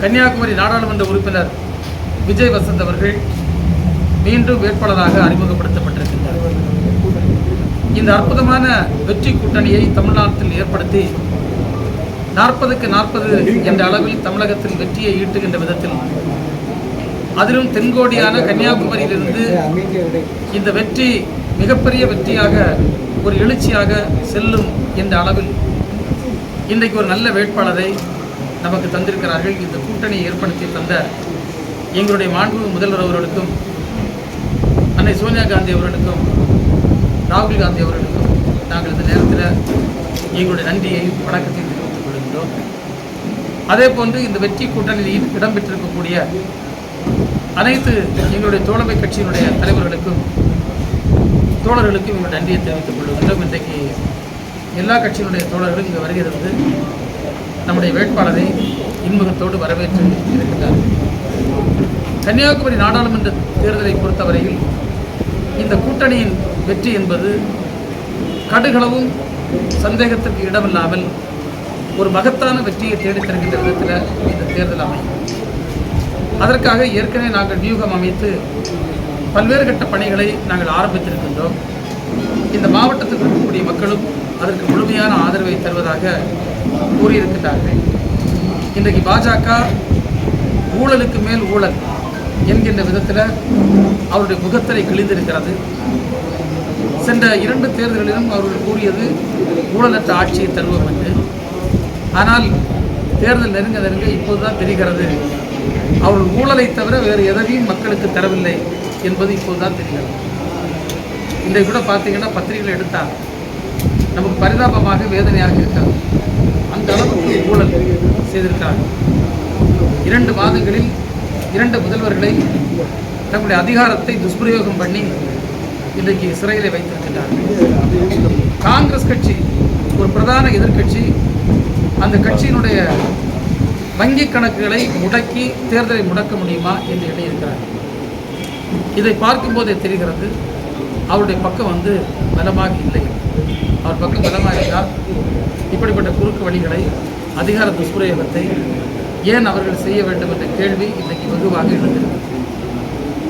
கன்னியாகுமரி நாடாளுமன்ற உறுப்பினர் விஜய் வசந்த் அவர்கள் மீண்டும் வேட்பாளராக அறிமுகப்படுத்தப்பட்டிருக்கின்றார். இந்த அற்புதமான வெற்றி கூட்டணியை தமிழ்நாட்டில் ஏற்படுத்தி நாற்பதுக்கு நாற்பது என்ற அளவில் தமிழகத்தில் வெற்றியை ஈட்டுகின்ற விதத்தில் அதிலும் தென்கோடியான கன்னியாகுமரியிலிருந்து இந்த வெற்றி மிகப்பெரிய வெற்றியாக ஒரு எழுச்சியாக செல்லும் என்ற அளவில் இன்றைக்கு ஒரு நல்ல வேட்பாளரை நமக்கு தந்திருக்கிறார்கள். இந்த கூட்டணியை ஏற்படுத்தி தந்த எங்களுடைய மாண்பு முதல்வர் அவர்களுக்கும் அன்னை சோனியா காந்தி அவர்களுக்கும் ராகுல் காந்தி அவர்களுக்கும் நாங்கள் இந்த நேரத்தில் எங்களுடைய நன்றியை வணக்கத்தை தெரிவித்துக் கொள்கின்றோம். அதே போன்று இந்த வெற்றி கூட்டணியில் இடம்பெற்றிருக்கக்கூடிய அனைத்து எங்களுடைய தோழமை கட்சியினுடைய தலைவர்களுக்கும் தோழர்களுக்கும் எங்களுடைய நன்றியை தெரிவித்துக் கொள்கின்றோம். இன்றைக்கு எல்லா கட்சியினுடைய தோழர்களும் இங்கே வருகிறது நம்முடைய வேட்பாளரை இன்முகத்தோடு வரவேற்று இருக்கின்றார்கள் கன்னியாகுமரி நாடாளுமன்ற தேர்தலை பொறுத்தவரையில் இந்த கூட்டணியின் வெற்றி என்பது கடுகளவும் சந்தேகத்திற்கு இடமில்லாமல் ஒரு மகத்தான வெற்றியை தேடித் தருகின்ற விதத்தில் இந்த தேர்தல் அமையும். அதற்காக ஏற்கனவே நாங்கள் வியூகம் அமைத்து பல்வேறு கட்ட பணிகளை நாங்கள் ஆரம்பித்திருக்கின்றோம். இந்த மாவட்டத்தில் இருக்கக்கூடிய மக்களும் அதற்கு முழுமையான ஆதரவை தருவதாக கூறியிருக்கிறார்கள் இன்றைக்கு பாஜக ஊழலுக்கு மேல் ஊழல் என்கின்ற விதத்தில் அவருடைய முகத்திரை கிழிந்திருக்கிறது. சென்ற இரண்டு தேர்தல்களிலும் அவர்கள் கூறியது ஊழலற்ற ஆட்சியை தருவோம் என்று. ஆனால் தேர்தல் நெருங்க நெருங்க இப்போதுதான் தெரிகிறது. அவர்கள் ஊழலை தவிர வேறு எதையும் மக்களுக்கு தரவில்லை என்பது இப்போதுதான் தெரிகிறது. இன்றைக்கு கூட பார்த்தீங்கன்னா பத்திரிகைகள் எடுத்தார் நமக்கு பரிதாபமாக வேதனையாக இருக்காது அந்த அளவுக்கு ஊழல் செய்திருக்கிறார்கள் இரண்டு மாதங்களில் இரண்டு முதல்வர்களை தங்களுடைய அதிகாரத்தை துஷ்பிரயோகம் பண்ணி இன்றைக்கு சிறையிலே வைத்திருக்கின்றார்கள். காங்கிரஸ் கட்சி ஒரு பிரதான எதிர்க்கட்சி அந்த கட்சியினுடைய வங்கி கணக்குகளை முடக்கி தேர்தலை முடக்க முடியுமா என்று எண்ணியிருக்கிறார் இதை பார்க்கும்போதே தெரிகிறது அவருடைய பக்கம் வந்து பலமாக இல்லை. அவர் பக்கம் பலமாக இருந்தால் இப்படிப்பட்ட குறுக்கு வழிகளை அதிகார துஷ்பிரயோகத்தை ஏன் அவர்கள் செய்ய வேண்டும் என்ற கேள்வி இன்றைக்கு வெகுவாக எழுந்திருக்கு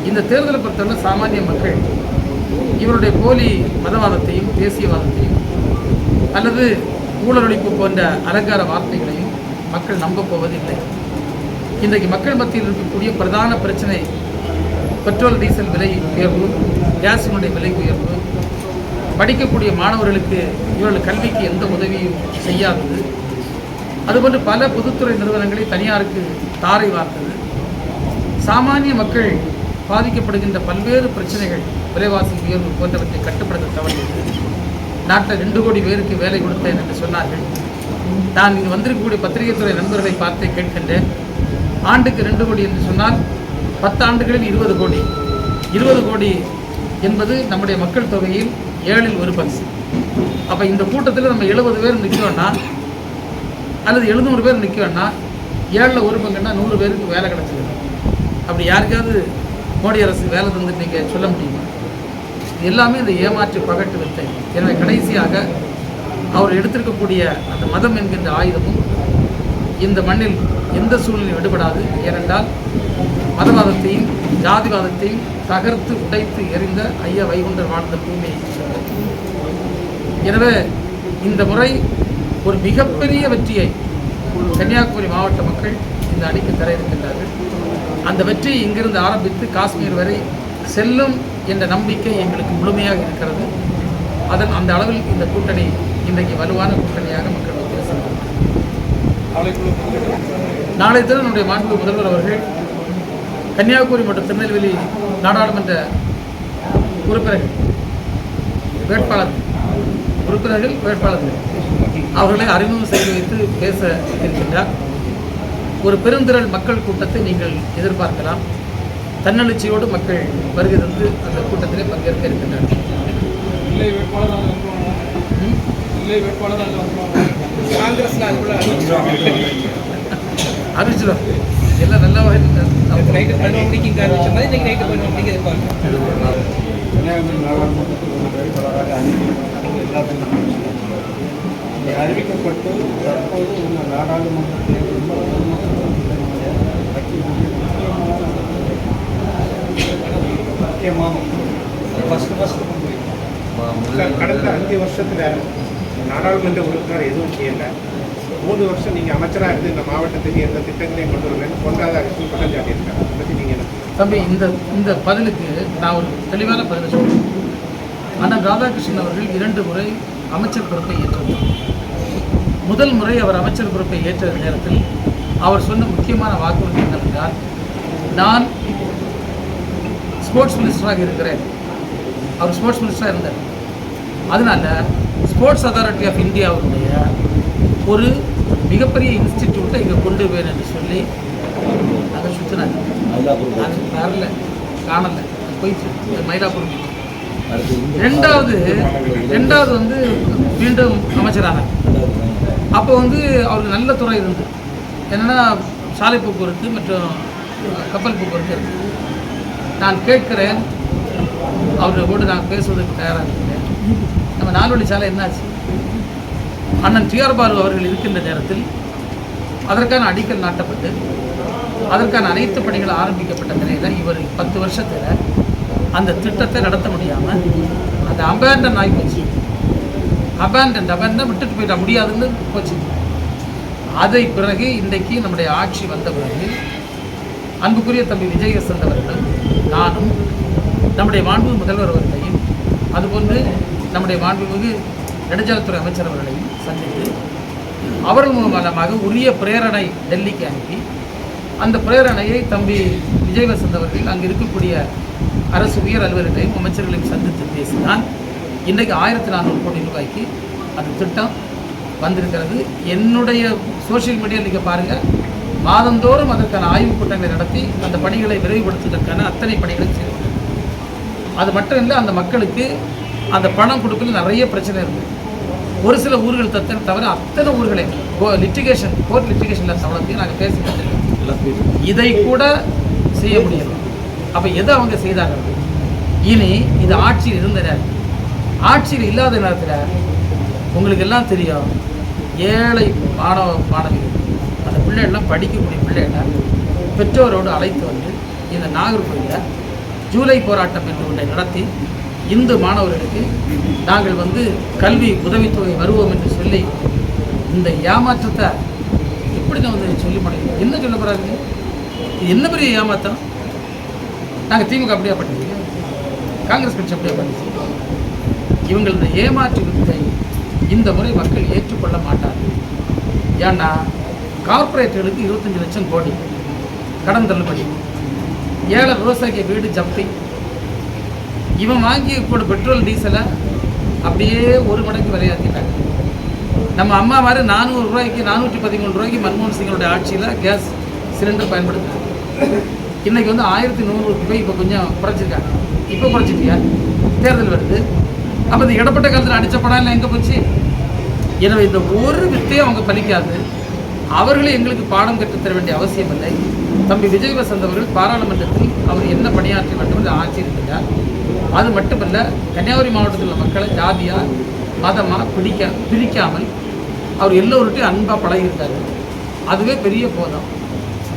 இந்த தேர்தலை பொறுத்தவரை சாமானிய மக்கள் இவருடைய போலி மதவாதத்தையும் தேசியவாதத்தையும் அல்லது ஊழலொழிப்பு போன்ற அலங்கார வார்த்தைகளையும் மக்கள் நம்ப போவதில்லை. இன்றைக்கு மக்கள் மத்தியில் இருக்கக்கூடிய பிரதான பிரச்சனை பெட்ரோல் டீசல் விலை உயர்வு கேஸினுடைய விலை உயர்வு படிக்கக்கூடிய மாணவர்களுக்கு இவர்கள் கல்விக்கு எந்த உதவியும் செய்யாதது. அதுபோன்று பல பொதுத்துறை நிறுவனங்களை தனியாருக்கு தாரை வார்த்தது. சாமானிய மக்கள் பாதிக்கப்படுகின்ற பல்வேறு பிரச்சனைகள் விலைவாசி உயர்வு போன்றவற்றை கட்டுப்படுத்த தவறியது. நாட்டில் ரெண்டு கோடி பேருக்கு வேலை கொடுத்தேன் என்று சொன்னார்கள். நான் இங்கு வந்திருக்கக்கூடிய பத்திரிகை துறை நண்பர்களை பார்த்தே கேட்கின்றேன். ஆண்டுக்கு ரெண்டு கோடி என்று சொன்னால் பத்து ஆண்டுகளில் இருபது கோடி. இருபது கோடி என்பது நம்முடைய மக்கள் தொகையில் ஏழில் ஒரு பங்கு அப்போ இந்த கூட்டத்தில் நம்ம எழுபது பேர் நிற்கிறோன்னா அல்லது எழுநூறு பேர் நிற்கிறோன்னா ஏழில் ஒரு பங்குன்னா நூறு பேருக்கு வேலை கிடச்சிது அப்படி யாருக்காவது மோடி அரசு வேலை தந்துட்டு நீங்கள் சொல்ல முடியுமா? இது எல்லாமே இந்த ஏமாற்று பகட்டு வித்தை எனவே கடைசியாக அவர் எடுத்திருக்கக்கூடிய அந்த மதம் என்கின்ற ஆயுதமும் இந்த மண்ணில் எந்த சூழ்நிலையும் விடுபடாது. ஏனென்றால் மதவாதத்தையும் ஜாதிவாதத்தையும் தகர்த்து உடைத்து எறிந்த ஐயா வைகுண்டர் வாழ்ந்த பூமி. எனவே இந்த முறை ஒரு மிகப்பெரிய வெற்றியை கன்னியாகுமரி மாவட்ட மக்கள் இந்த அணிக்கு தர இருக்கின்றார்கள். அந்த வெற்றி இங்கிருந்து ஆரம்பித்து காஷ்மீர் வரை செல்லும் என்ற நம்பிக்கை எங்களுக்கு முழுமையாக இருக்கிறது. அதன் அந்த அளவில் இந்த கூட்டணி இன்றைக்கு வலுவான கூட்டணியாக மக்கள் மத்தியில் செல்கிறார்கள் நாளை தினம் நம்முடைய மாண்பு முதல்வர் அவர்கள் கன்னியாகுமரி மற்றும் திருநெல்வேலி நாடாளுமன்ற உறுப்பினர்கள் வேட்பாளர்கள் உறுப்பினர்கள் வேட்பாளர்கள். அவர்களை அறிமுகம் செய்து வைத்து பேச இருக்கின்றார் ஒரு பெருந்திரள் மக்கள் கூட்டத்தை நீங்கள் எதிர்பார்க்கலாம். தன்னெழுச்சியோடு மக்கள் வருகை தந்து அந்த கூட்டத்திலே பங்கேற்க இருக்கின்றனர். அறிவிச்சிடும் எல்லாம் நல்லா நைட்டு பதினொரு மணிக்கு இங்கே அறிவிச்ச மாதிரி இன்னைக்கு நைட்டு பதினொரு மணிக்கு எதிர்பார்க்குறேன் வேட்பாளராக அறிவிக்கப்பட்ட எல்லாத்தையும் இங்கே அறிவிக்கப்பட்டு தற்போது உள்ள நாடாளுமன்ற கட்சியினுடைய முக்கியமான ஃபஸ்ட்டு ஃபஸ்ட்டு கடந்த அஞ்சு வருஷத்துல நாடாளுமன்ற உறுப்பினர் எதுவும் செய்யல. மூணு வருஷம் நீங்க அமைச்சரா இருந்து இந்த மாவட்டத்துக்கு எந்த திட்டங்களையும் கொண்டு வரலன்னு பொன்ராதா அரசு குற்றம் சாட்டியிருக்காங்க. அதை பத்தி நீங்க என்ன சொல்றீங்க? தம்பி இந்த இந்த பதிலுக்கு நான் ஒரு தெளிவான பதிலை சொல்றேன். ஆனால் ராதாகிருஷ்ணன் அவர்கள் இரண்டு முறை அமைச்சர் பொறுப்பை ஏற்றுள்ளார் முதல் முறை அவர் அமைச்சர் பொறுப்பை ஏற்ற நேரத்தில் அவர் சொன்ன முக்கியமான வாக்குறுதி என்னவென்றால் நான் ஸ்போர்ட்ஸ் மினிஸ்டராக இருக்கிறேன். அவர் ஸ்போர்ட்ஸ் மினிஸ்டராக இருந்தார். அதனால ஸ்போர்ட்ஸ் அத்தாரிட்டி ஆஃப் இந்தியாவுடைய ஒரு மிகப்பெரிய இன்ஸ்டிடியூட்டை இங்கே கொண்டு வேணும் என்று சொல்லி அதை சுற்றினாங்க. அது வரல காணலை அது போயிடுச்சு மயிலாப்பூர். ரெண்டாவது ரெண்டாவது வந்து மீண்டும் அமைச்சராக. அப்போ வந்து அவருக்கு நல்ல துறை இருந்தது என்னென்னா சாலை போக்குவரத்து மற்றும் கப்பல் போக்குவரத்து இருக்கு. நான் கேட்கிறேன் கூட நான் பேசுவதற்கு தயாராக இருக்கிறேன் நம்ம நால்வழி சாலை என்னாச்சு? அண்ணன் டிஆர் பாலு அவர்கள் இருக்கின்ற நேரத்தில் அதற்கான அடிக்கல் நாட்டப்பட்டு அதற்கான அனைத்து பணிகள் ஆரம்பிக்கப்பட்ட நிலையில் இவர் பத்து வருஷத்தில் அந்த திட்டத்தை நடத்த முடியாமல் அந்த அபேண்டன் ஆகி போச்சு. அபேண்டன் அபேண்டன் விட்டுட்டு போயிட முடியாதுன்னு போச்சு. அதை பிறகு இன்றைக்கு நம்முடைய ஆட்சி வந்த பிறகு அன்புக்குரிய தம்பி விஜயசந்த் அவர்களும் நானும் நம்முடைய மாண்பு முதல்வர் அவர்களையும் அதுபோன்று நம்முடைய மாண்புமிகு நெடுஞ்சாலைத்துறை அமைச்சர் அவர்களையும் சந்தித்து அவர்கள் மூலமாக உரிய பிரேரணை டெல்லிக்கு அனுப்பி அந்த பிரேரணையை தம்பி விஜயவசந்த் அவர்கள் அங்கே இருக்கக்கூடிய அரசு உயர் அலுவலர்களையும் அமைச்சர்களையும் சந்தித்து பேசினால் இன்றைக்கு ஆயிரத்தி நானூறு கோடி ரூபாய்க்கு அந்த திட்டம் வந்திருக்கிறது. என்னுடைய சோஷியல் மீடியா நீங்கள் பாருங்கள் மாதந்தோறும் அதற்கான ஆய்வுக் கூட்டங்களை நடத்தி அந்த பணிகளை விரைவுபடுத்துவதற்கான அத்தனை பணிகளையும் செய்திருக்கிறேன் அது மட்டும் இல்லை அந்த மக்களுக்கு அந்த பணம் கொடுக்கல நிறைய பிரச்சனை இருக்குது ஒரு சில ஊர்கள் தத்த தவிர அத்தனை ஊர்களே லிட்டிகேஷன் கோர்ட் லிட்டிகேஷனில் தவளத்தையும் நாங்கள் இருக்கோம். இதை கூட செய்ய முடியல. அப்போ எதை அவங்க செய்தாங்க இனி இது ஆட்சியில் இருந்த நேரம். ஆட்சியில் இல்லாத நேரத்தில் உங்களுக்கு எல்லாம் தெரியும் ஏழை மாணவ மாணவிகள் அந்த பிள்ளைகள்லாம் படிக்கக்கூடிய பிள்ளைகளை பெற்றோரோடு அழைத்து வந்து இந்த நாகர்கோயிலில் ஜூலை போராட்டம் என்று ஒன்றை நடத்தி இந்து மாணவர்களுக்கு நாங்கள் வந்து கல்வி உதவித்தொகை வருவோம் என்று சொல்லி இந்த ஏமாற்றத்தை எப்படி நான் வந்து சொல்லி முடியும்? என்ன சொல்ல போகிறாங்க என்ன பெரிய ஏமாத்தம்? நாங்கள் திமுக அப்படியே பண்ணிச்சு காங்கிரஸ் கட்சி அப்படியே பண்ணிச்சு இவங்களது ஏமாற்று வித்தை இந்த முறை மக்கள் ஏற்றுக்கொள்ள மாட்டார்கள் ஏன்னா கார்பரேட்டுகளுக்கு இருபத்தஞ்சு லட்சம் கோடி கடன் தள்ளுபடி ஏழை விவசாயிக்கு வீடு ஜப்தி இவன் வாங்கி கூட பெட்ரோல் டீசலை அப்படியே ஒரு மடங்கு விலையாக்கிட்டாங்க நம்ம அம்மா மாதிரி நானூறு ரூபாய்க்கு நானூற்றி பதிமூணு ரூபாய்க்கு மன்மோகன் சிங்கோட ஆட்சியில் கேஸ் சிலிண்டர் பயன்படுத்துறாங்க இன்றைக்கி வந்து ஆயிரத்தி நூறு ரூபாய் இப்போ கொஞ்சம் குறைச்சிருக்காங்க. இப்போ குறைச்சிட்டியா? தேர்தல் வருது. அப்போ இந்த இடப்பட்ட காலத்தில் அடித்த படம் எங்கே போச்சு? எனவே இந்த ஒரு வித்தையும் அவங்க பலிக்காது. அவர்களே எங்களுக்கு பாடம் கற்றுத்தர வேண்டிய அவசியம் இல்லை. தம்பி விஜய் வசந்த் அவர்கள் பாராளுமன்றத்தில் அவர் என்ன பணியாற்றி மட்டும் என்று ஆட்சி அது மட்டுமல்ல கன்னியாகுமரி மாவட்டத்தில் உள்ள மக்களை ஜாதியாக மதமாக பிடிக்க பிரிக்காமல் அவர் எல்லோருட்டையும் அன்பாக பழகியிருக்காரு அதுவே பெரிய போதும்.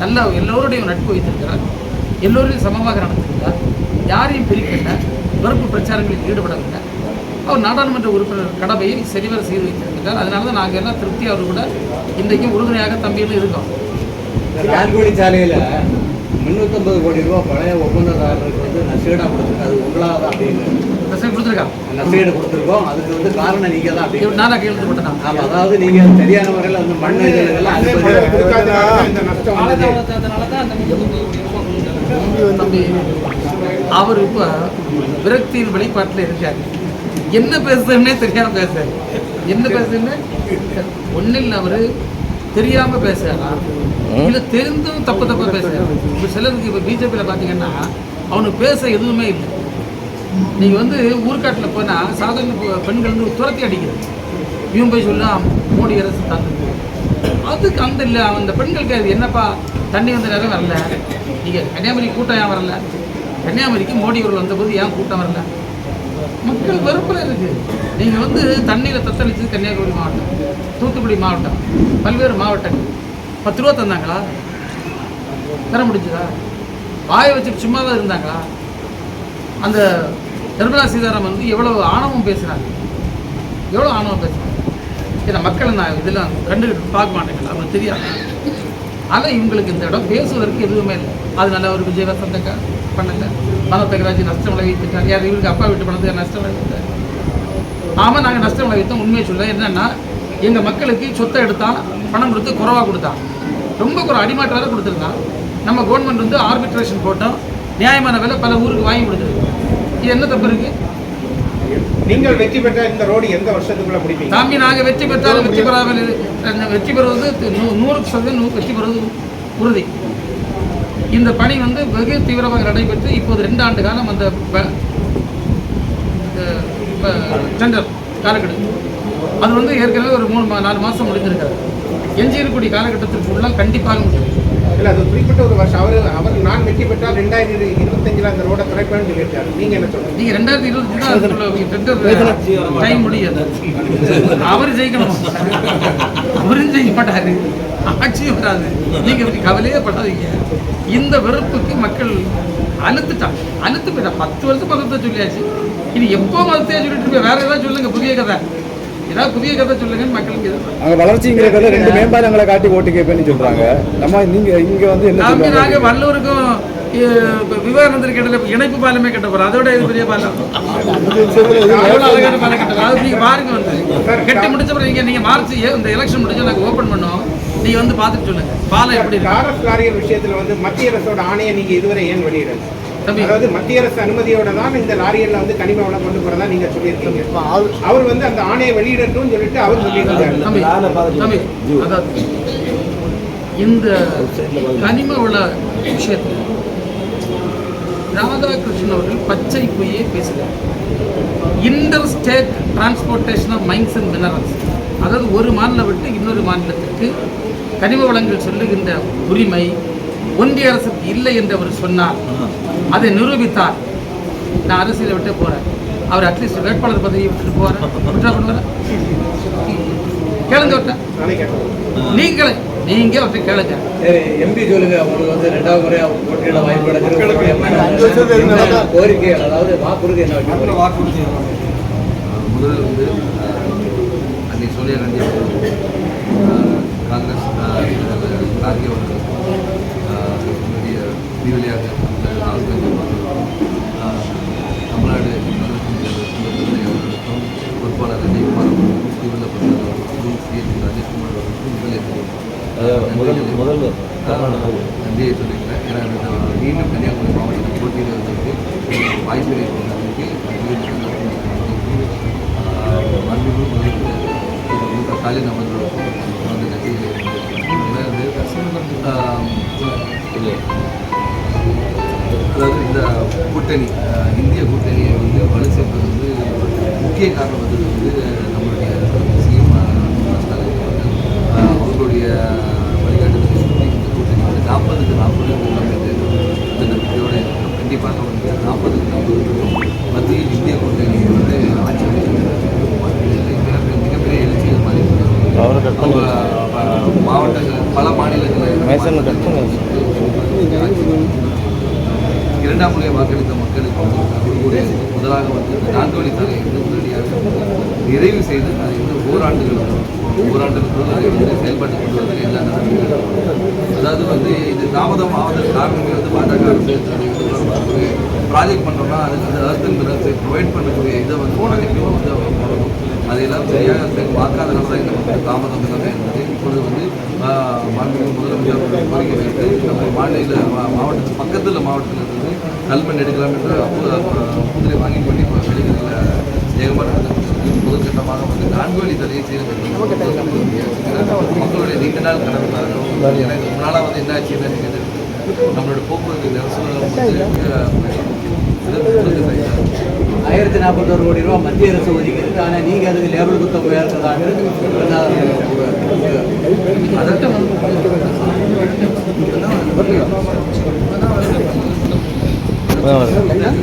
நல்லா எல்லோருடையும் நட்பு வைத்திருக்கிறார். எல்லோரையும் சமமாக நடந்திருக்கிறார் யாரையும் பிரிக்கல. வெறுப்பு பிரச்சாரங்களில் ஈடுபடவில்லை. அவர் நாடாளுமன்ற உறுப்பினர் கடமையை சரிவர செய்து வைத்திருக்கிறார். அதனால தான் நாங்கள் எல்லாம் திருப்தி அவர் கூட இன்றைக்கும் உறுதுணையாக தம்பியில் இருக்கோம். நான்குவழி சாலையில் முந்நூற்றம்பது கோடி ரூபா பழைய ஒப்பந்ததாரருக்கு வந்து நஷ்டீடாக கொடுத்துருக்கு அது உங்களாக தான் அப்படின்னு. பிரச்சனை கொடுத்துருக்கான் நஷ்டீடு கொடுத்துருக்கோம். அதுக்கு வந்து காரணம் நீங்கள் தான் அப்படின்னு நானாக கையெழுத்து போட்டேன் அதாவது நீங்கள் சரியான முறையில் வந்து மண் இதெல்லாம் அந்த அவர் இப்போ விரக்தியின் வெளிப்பாட்டில் இருக்காரு. என்ன பேசுறதுன்னே தெரியாம பேசுறாரு. என்ன பேசுறதுன்னு ஒன்றும் இல்லை அவர் தெரியாம பேசுறாரா? இல்லை தெரிந்தும் தப்பு தப்பா பேசுறாரு? இப்போ சிலருக்கு இப்போ பிஜேபியில் பார்த்தீங்கன்னா அவனுக்கு பேச எதுவுமே இல்லை. நீங்கள் வந்து ஊர்காட்டில் போனால் சாதாரண பெண்கள் வந்து துரத்தி அடிக்கிறது. இவன் போய் சொல்லலாம் மோடி அரசு தந்தது அதுக்கு அந்த இல்லை அந்த பெண்களுக்கு அது என்னப்பா தண்ணி வந்த நேரம் வரல. நீங்கள் கன்னியாகுமரி கூட்டம் ஏன் வரல? கன்னியாகுமரிக்கு மோடி அவர்கள் வந்தபோது ஏன் கூட்டம் வரல? மக்கள் வெறுப்பில் இருக்குது நீங்கள் வந்து தண்ணியில் தத்தளிச்சது கன்னியாகுமரி மாவட்டம் தூத்துக்குடி மாவட்டம் பல்வேறு மாவட்டங்கள். பத்து ரூபா தந்தாங்களா? தர முடிஞ்சதா? வாயை வச்சுட்டு சும்மாவே இருந்தாங்களா? அந்த நிர்மலா சீதாராமன் வந்து எவ்வளோ ஆணவம் பேசுகிறாங்க எவ்வளோ ஆணவம் பேசுகிறாங்க இதை மக்களை நான் இதெல்லாம் கண்டுக்கிட்டு பார்க்க மாட்டேங்கல அவங்களுக்கு தெரியாது. ஆனால் இவங்களுக்கு இந்த இடம் பேசுவதற்கு எதுவுமே இல்லை. அதனால ஒரு விஜய் வசந்தக்கா பண்ணல. மனோதகராஜ் நஷ்டம் விளைவித்துட்டார். யார் இவருக்கு அப்பா வீட்டு பணத்துக்கு நஷ்டம் விளைவித்தார்? ஆமாம் நாங்கள் நஷ்டம் விளைவித்தோம். உண்மையை சொல்ல என்னென்னா எங்கள் மக்களுக்கு சொத்தை எடுத்தான் பணம் கொடுத்து குறைவாக கொடுத்தான். ரொம்ப குறை அடிமாட்டு வேலை கொடுத்துருந்தான். நம்ம கவர்மெண்ட் வந்து ஆர்பிட்ரேஷன் போட்டோம். நியாயமான விலை பல ஊருக்கு வாங்கி கொடுத்துருக்கு இது என்ன தப்பு இருக்கு? நீங்கள் வெற்றி பெற்ற இந்த ரோடு எந்த வருஷத்துக்குள்ள முடிப்பீங்க? சாமி நாங்கள் வெற்றி பெற்றாலும் வெற்றி பெறாமல் வெற்றி பெறுவது நூறுக்கு சதவீதம் நூறு வெற்றி பெறுவது உறுதி. இந்த பணி வந்து வெகு தீவிரமாக நடைபெற்று இப்போது ரெண்டு ஆண்டு காலம் அந்த டெண்டர் காலக்கெடு அது வந்து ஏற்கனவே ஒரு மூணு நாலு மாதம் முடிந்திருக்காது எஞ்சி இருக்கக்கூடிய காலகட்டத்திற்குள்ள கண்டிப்பாக முடியும். இல்ல அது குறிப்பிட்ட ஒரு வருஷம். அவர் அவர் நான் வெற்றி பெற்றால் ரெண்டாயிரத்தி இருபத்தஞ்சுல அந்த ரோட திறப்பேன்னு சொல்லியிருக்காரு. நீங்க என்ன சொல்றீங்க? நீங்க ரெண்டாயிரத்தி இருபத்தி டெண்டர் டைம் முடியாது. அவர் ஜெயிக்கணும். அவரும் ஜெயிக்க மாட்டாரு ஆட்சியும் வராது. நீங்க இப்படி கவலையே படாதீங்க. இந்த வெறுப்புக்கு மக்கள் அழுத்துட்டாங்க. அழுத்து போயிட்டா பத்து வருஷம் மதத்தை சொல்லியாச்சு. இது எப்போ மதத்தையே சொல்லிட்டு இருப்பேன் வேற ஏதாவது சொல்லுங்க புதிய கதை. ஏதாவது புதிய கதை சொல்லுங்கன்னு மக்களுக்கு எதிர்பார்ப்பு அங்க வளர்ச்சிங்கிற கதை ரெண்டு மேம்பாலங்களை காட்டி ஓட்டு கேட்பேன்னு சொல்றாங்க. நம்ம நீங்க இங்க வந்து என்ன நாம நாங்க சொல்றாங்க வல்லூருக்கும் விவேகானந்தர் இணைப்பு பாலமே கட்ட போறோம். அதோட இது பெரிய பாலம். அழகான பாலம் கட்டலாம் அது நீங்க பாருங்க வந்து. கட்டி முடிச்ச பிறகு நீங்க நீங்க மார்ச் ஏ- இந்த எலெக்ஷன் முடிஞ்சு நாங்க ஓபன் பண்ணோம். நீங்க வந்து பார்த்துட்டு சொல்லுங்க. பாலம் எப்படி இருக்கு? டாரஸ் லாரியர் விஷயத்துல வந்து மத்திய அரசோட ஆணையை நீங்க இதுவரை ஏன் வெளியிடல. அதாவது மத்திய அரசு அனுமதியோட தான் இந்த லாரியர்ல வந்து கனிம வளம் கொண்டு போறதா நீங்க சொல்லியிருக்கீங்க. அவர் வந்து அந்த ஆணையை வெளியிடட்டும்னு சொல்லிட்டு அவர் சொல்லியிருக்காரு. இந்த கனிம வள விஷயத்தில் ராதாகிருஷ்ணன் அவர்கள் பச்சை பொய்யே பேசுகிறார் inter state transportation of mines and minerals அதாவது ஒரு மாநிலம் விட்டு இன்னொரு மாநிலத்திற்கு கனிம வளங்கள் சொல்லுகின்ற உரிமை ஒன்றிய அரசுக்கு இல்லை என்று அவர் சொன்னார். அதை நிரூபித்தார். நான் அரசியலை விட்டு போறேன். அவர் அட்லீஸ்ட் வேட்பாளர் பதவியை விட்டுட்டு போறேன் விட்டா பண்ணுவாரா கேளுங்க நீங்களே நீங்க அவர்கிட்ட கேளுங்க. சரி எம்பி சொல்லுங்க உங்களுக்கு வந்து ரெண்டாவது முறையா போட்டியிட வாய்ப்பு கிடைச்சிருக்கு. என்ன கோரிக்கைகள் அதாவது வாக்குறுதி என்ன வைக்க முதல்ல வந்து அன்னை சோனியா காந்தி காங்கிரஸ் கார்கே அவர்கள். காந்தி அவர்கள், ஆஹ், தமிழ்நாடு அவர்களுக்கும் பொறுப்பாளர் சி. எச் ராஜேஷ்குமார் அவர்களுக்கும் முதலில் முதல்ல நன்றியை சொல்லிக்கிறேன் ஏன்னா மீண்டும் கன்னியாகுமரி மாவட்டத்தில் போட்டியிடுவதற்கு வாய்ப்பினை கொடுத்ததற்கு மாண்புமிகு முதலமைச்சர் திரு மு க ஸ்டாலின் அவர்களுக்கும் கூட்டணி இந்திய கூட்டணியை வந்து வலு சேர்ப்பது வந்து முக்கிய காரணம் வந்து வந்து நம்மளுடைய சிஎம் ஸ்டாலின் அவர்களுடைய வழிகாட்டுதலை சொல்லி இந்த கூட்டணி வந்து நாற்பதுக்கு நாற்பது இந்த நம்பிக்கையோடு. கண்டிப்பாக வந்து நாற்பதுக்கு நாற்பது மத்தியில் இந்திய கூட்டணி வந்து ஆட்சி மிகப்பெரிய எழுச்சிகள் மாதிரி மாவட்டங்கள் பல மாநிலங்களில் பண்ணி இரண்டாம் முறையை வாக்களித்த மக்களுக்கு வந்து அவர்களுடைய முதலாக வந்து இந்த நான்கு வழி சாலையை வந்து உடனடியாக நிறைவு செய்து அதை வந்து ஓராண்டுகளுக்கு ஓராண்டுகளுக்குள் அதை வந்து செயல்பாட்டு கொண்டு வருவதில் எல்லா நடவடிக்கைகளும் அதாவது வந்து இது தாமதம் ஆவதற்கு காரணமே வந்து பாஜக அரசு ப்ராஜெக்ட் பண்ணோம்னா அதுக்கு வந்து அர்த் ப்ரொவைட் பண்ணக்கூடிய இதை வந்து ப்ராஜெக்டையும் வந்து அவங்க போடணும் அதையெல்லாம் சரியாக பார்க்காதனால தான் இந்த மக்கள் தாமதம் எல்லாமே இருந்தது இப்பொழுது வந்து மாநில முதலமைச்சர் அவர்கள் கோரிக்கை வைத்து நம்ம மாநில மா- மாவட்டத்து பக்கத்தில் மாவட்டத்தில் இருந்து கல்மண் எடுக்கலாம் என்று அப்போ வாங்கி கொண்டு இப்போ வெளிகளில் ஏகமாக முதல் கட்டமாக வந்து நான்கு வழி தலையை செய்து மக்களுடைய நீண்ட நாள் கனவுக்காகவும் ஏன்னா ரொம்ப நாளாக வந்து என்ன ஆச்சுன்னு எனக்கு நம்மளோட போக்குவரத்து நெரிசல் வந்து மிக ஆயிரத்தி நாற்பத்தோரு கோடி ரூபா மத்திய அரசு ஒதுக்கியிருக்கு ஆனால் நீங்கள் அதுக்கு லேபர் கொடுத்த போயிருக்கிறதாக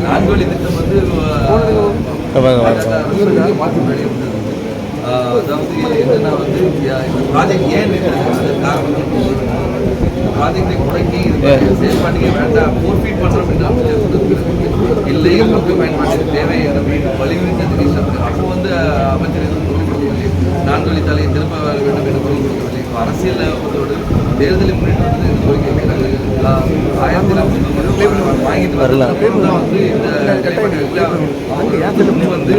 நான்கு திட்டம் வந்து அதாவது என்னன்னா வந்து ப்ராஜெக்ட் ஏன் காரணம் ப்ராஜெக்டை முடக்கி இந்த செயல்பாட்டுக்கே வேண்டாம் ஃபோர்ஃபீட் பண்ணுறோம் சொன்னது இல்லை மக்கள் பயன்பாட்டுக்கு தேவை என்று மீண்டும் வலியுறுத்தி தெரிவித்தார் அப்போ வந்து அமைச்சர் எதுவும் குரல் கொடுக்கவில்லை. திரும்ப வேண்டும் என்று குரல் கொடுக்கவில்லை. இப்போ அரசியல் தேர்தலை முன்னிட்டு வந்து கோரிக்கை வைக்கிறாங்க. ஆயிரத்தி வாங்கிட்டு வரல அப்புறம் தான் வந்து இந்த வந்து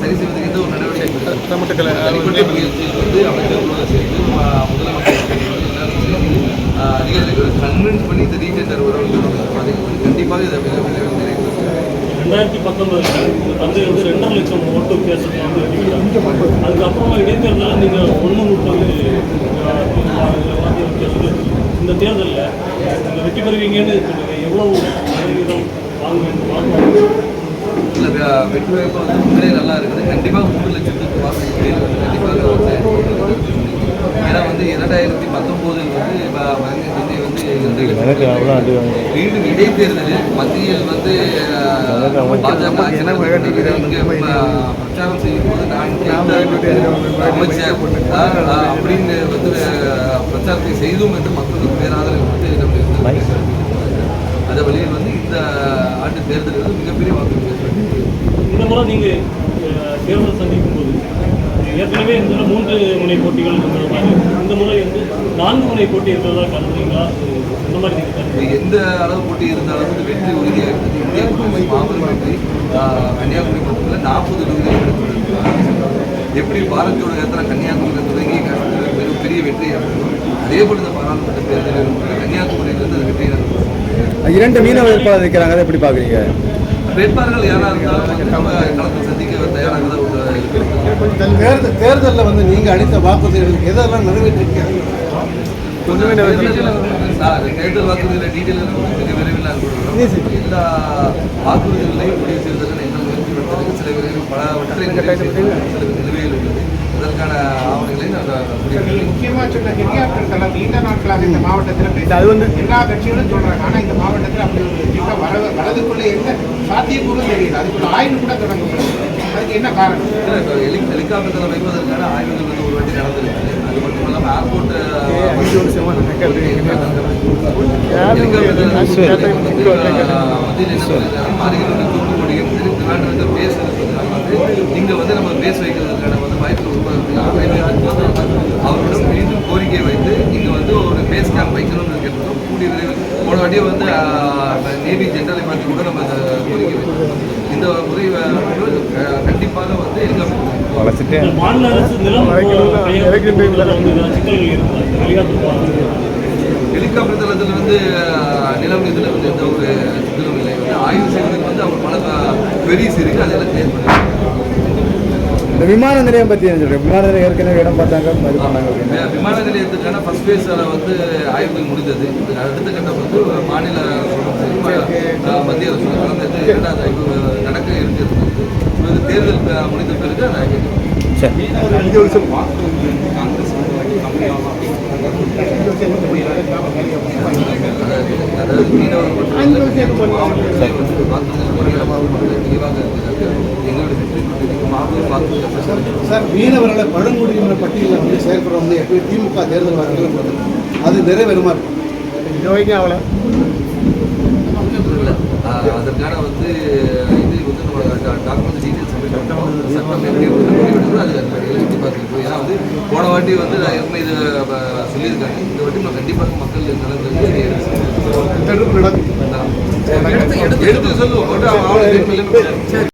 சரி செய்வதற்கு எந்த ஒரு நடவடிக்கை வந்து அமைச்சர்களோடு சேர்ந்து ம- முதலமைச்சர் அதிகாரிகளை கன்வின்ஸ் பண்ணி இந்த ரீடெண்டர் வரும் அதை கண்டிப்பாக இதை ரெண்டாயிரத்தி பத்தொன்பதுல தந்தை வந்து ரெண்டரை லட்சம் ஓட்டு வித்தியாசத்தில் வந்து அதுக்கப்புறமா இடைத்தேர்தலில் நீங்கள் ஒன்று முப்பது இந்த தேர்தலில் நீங்கள் வெற்றி பெறுவீங்கன்னு எவ்வளவு சதவீதம் வாங்குவீங்க வாங்குவாங்க இல்லை வெற்றி வாய்ப்பு வந்து உண்மையிலே நல்லா இருக்குது. கண்டிப்பாக மூன்று லட்சத்துக்கு வாசல் கண்டிப்பாக வந்து ஏன்னா வந்து இரண்டாயிரத்தி பத்தொம்போதில் வந்து வந்து மீண்டும் இடைத்தேர்தலில் மத்தியில் வந்து பாஜக பிரச்சாரம் செய்யும் போது நான் அமைச்சர் அப்படின்னு வந்து பிரச்சாரத்தை செய்தோம் என்று மக்களுக்கு பேராதரவு வந்து நம்முடைய அந்த வழியில் வந்து இந்த ஆண்டு தேர்தலில் வந்து மிகப்பெரிய வாக்கு இந்த முறை நீங்கள் தேர்தல் சந்திக்கும் போது ஏற்கனவே இந்த மூன்று முனை போட்டிகள் இந்த முறை வந்து நான்கு முனை போட்டி இருக்கிறதா கருதுறீங்களா இந்த மாதிரி எந்த அளவு போட்டி இருந்தாலும் வந்து வெற்றி உறுதியாக இருக்குது. இந்திய கூட்டணி மாபெரும் வெற்றி. ஆஹ், கன்னியாகுமரி மட்டுமில்ல நாற்பது தொகுதிகள் எடுத்துள்ளது எப்படி பாரத் ஜோடோ யாத்திரா கன்னியாகுமரி தொடங்கி பெரும் பெரிய வெற்றியாக அதே போல் இந்த பாராளுமன்ற தேர்தலில் கன்னியாகுமரியிலிருந்து அந்த வெற்றியை நடக்கும் இரண்டு மீனவ வேட்பாளர் இருக்கிறாங்க. அதை எப்படி பார்க்குறீங்க? வேட்பாளர்கள் யாராக இருந்தாலும் களத்தில் சந்திக்க தயாராக தான் தேர்தல் தேர்தலில் வந்து நீங்கள் அளித்த வாக்குறுதிகளுக்கு எதெல்லாம் நிறைவேற்றிருக்கீங்க சார், தேர்தல் வாக்குறுதியில் டீட்டெயில் மிக விரைவில். எல்லா வாக்குறுதிகளையும் முடிவு செய்வதற்கு என்ன முயற்சி எடுத்ததுக்கு சில விரைவில் பலவற்றை சில நிலுவையில் உள்ளது அதற்கான ஆவணங்களை சொன்ன ஹெலிகாப்டர் தளம் நீண்ட நாட்களாக இந்த மாவட்டத்தில் அது வந்து எல்லா கட்சிகளும் சொல்றாங்க. ஆனா இந்த மாவட்டத்தில் அப்படி ஒரு திட்டம் வர வரதுக்குள்ள என்ன சாத்தியக்கூறும் தெரியல. அதுக்குள்ள ஆய்வு கூட தொடங்கப்படும் அதுக்கு என்ன காரணம்? ஹெலிகாப்டர் வைப்பதற்கான ஆய்வுகள் வந்து ஒரு வாட்டி நடந்திருக்கு. அது மட்டும் இல்லாமல் ஏர்போர்ட் இங்க வந்து நம்ம பேஸ் வைக்கிறதுக்கான வந்து வாய்ப்பு உருவாக்குறது அவரிடம் மீண்டும் கோரிக்கை வைத்து இங்க வந்து ஒரு பேஸ் கேம்ப் வைக்கணும்னு கேட்டிருக்கோம் விரைவில் போன வாட்டியே வந்து நேவி ஜெனரலை பார்த்து கூட நம்ம வைக்கிறோம் இந்த அஹ், கண்டிப்பாக வந்து மாநில அரசு நிலம் இருக்குதா ஹெலிகாப்டர் தளத்தில் வந்து நிலம் இதில் வந்து எந்த ஒரு சிக்கலும் இல்லை. வந்து ஆய்வு செய்வதற்கு வந்து அவர் பல பெரிஸ் இருக்கு அதெல்லாம் கிளியர் இந்த விமான நிலையம் பற்றி என்ன சொல்கிறேன் விமான நிலையம் ஏற்கனவே இடம் பார்த்தாங்க இது பண்ணாங்க அப்படின்னு. விமான நிலையத்துக்கான ஃபர்ஸ்ட் ஃபேஸில் வந்து ஆய்வுகள் முடிந்தது. அடுத்த கட்டம் வந்து மாநில அஹ், மத்திய அரசு கலந்து இரண்டாவது ஆய்வு நடக்க இருக்கிறது தேர்தல் முடிந்த பிறகு ஆய்வு. சரி. அதாவது அதாவது மீனவர் மற்றும் வாக்குறுதிகள் வாக்குறுதிகள் தெளிவாக இருக்கிறார்கள் எங்களுடைய வெற்றி சார் மீனவர்களை பழங்குடியின பட்டியலில் வந்து செயல்படுறவங்க எப்படி திமுக தேர்தல் வாக்குகள் அது நிறைவேறுமா இது வரைக்கும் இல்லை அதற்கான வந்து இது வந்து நம்ம டாக்குமெண்ட் டீட்டெயில்ஸ் சட்டம் எப்படி வந்து முடிவெடுக்கிறோம் அது எழுதி பார்த்துருக்கோம் ஏன்னா வந்து போன வாட்டி வந்து நான் ஏற்கனவே இது சொல்லியிருக்காங்க. இந்த வாட்டி நான் கண்டிப்பாக மக்கள் நலன் நடக்கும். எடுத்து எடுத்து சொல்லுவோம்.